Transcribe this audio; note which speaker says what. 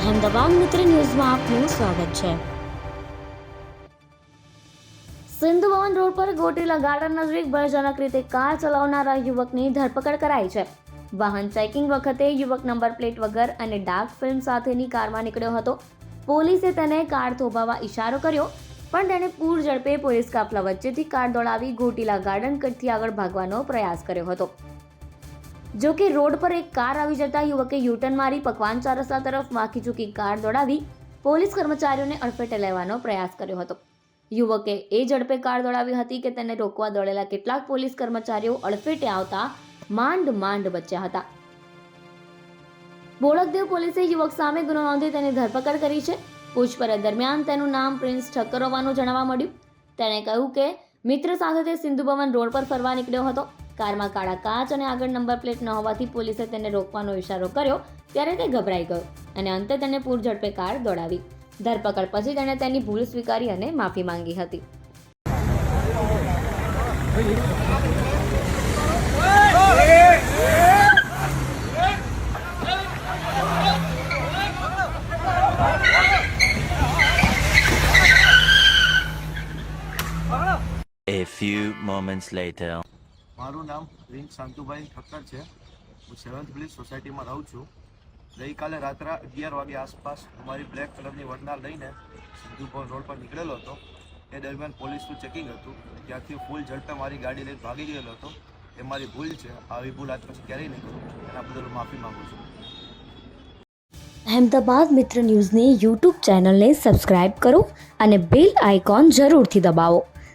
Speaker 1: અહેમદાબાદ મિત્ર ન્યૂઝમાં આપનું સ્વાગત છે. સિંધુ ભવન રોડ પર ગોટીલા ગાર્ડન નજીક ભયજનક રીતે કાર ચલાવનારા યુવકની ધરપકડ કરાઈ છે. વાહન ચેકિંગ વખતે યુવક નંબર પ્લેટ વગર અને ડાર્ક ફિલ્મ સાથેની કારમાં નીકળ્યો હતો. પોલીસે તેને કાર થોભાવવા ઈશારો કર્યો, પણ તેણે પૂર ઝડપે પોલીસ કાફલા વચ્ચેથી કાર દોડાવી ગોટીલા ગાર્ડન કટથી આગળ ભાગવાનો પ્રયાસ કર્યો હતો. જો કે રોડ પર એક કાર આવી જતા યુવકે યુટર્ન મારી પકવાન ચારસા તરફ વાંકી ચૂકી કાર દોડાવી પોલીસ કર્મચારીઓને અડફેટે લેવાનો પ્રયાસ કર્યો હતો. યુવકે એ ઝડપે કાર દોડાવી હતી કે તેને રોકવા દોડેલા કેટલાક પોલીસ કર્મચારીઓ અડફેટે આવતા માંડ માંડ બચ્યા હતા. બોળકદેવ પોલીસે યુવક સામે ગુનો નોંધી તેની ધરપકડ કરી છે. પૂછપરછ દરમિયાન તેનું નામ પ્રિન્સ ઠક્કર હોવાનું જાણવા મળ્યું. તેણે કહ્યું કે મિત્ર સાથે તે સિંધુ ભવન રોડ પર ફરવા નીકળ્યો હતો. કારમાં કાળા કાચ અને આગળ નંબર પ્લેટ ન હોવાથી પોલીસે તેને રોકવાનો ઇશારો કર્યો, ત્યારે તે ગભરાઈ ગયો અને અંતે તેને પૂર ઝડપે કાર દોડાવી ધરપકડ પછી તેણે તેની ભૂલ સ્વીકારી અને માફી માંગી હતી
Speaker 2: A few moments later.
Speaker 3: મારું નામ રિંક શાંતુભાઈ ઠક્કર છે. હું સેવન્થ બ્લિસ સોસાયટીમાં રહું છું. ગઈકાલે રાત્રે અગિયાર વાગે આસપાસ અમારી બ્લેક કલરની વડનાર લઈને સિંધુ ભવન રોડ પર નીકળેલો હતો. એ દરમિયાન પોલીસનું ચેકિંગ હતું. ત્યાંથી ફૂલ ઝડપે મારી ગાડી લઈને ભાગી ગયેલો હતો. એ મારી ભૂલ છે. આવી ભૂલ આજ પછી ક્યારેય નહીં કરું. એના બદલ માફી માગું છું.
Speaker 1: અહેમદાબાદ મિત્ર ન્યૂઝની યુટ્યુબ ચેનલને સબસ્ક્રાઇબ કરો અને બેલ આઇકોન જરૂરથી દબાવો.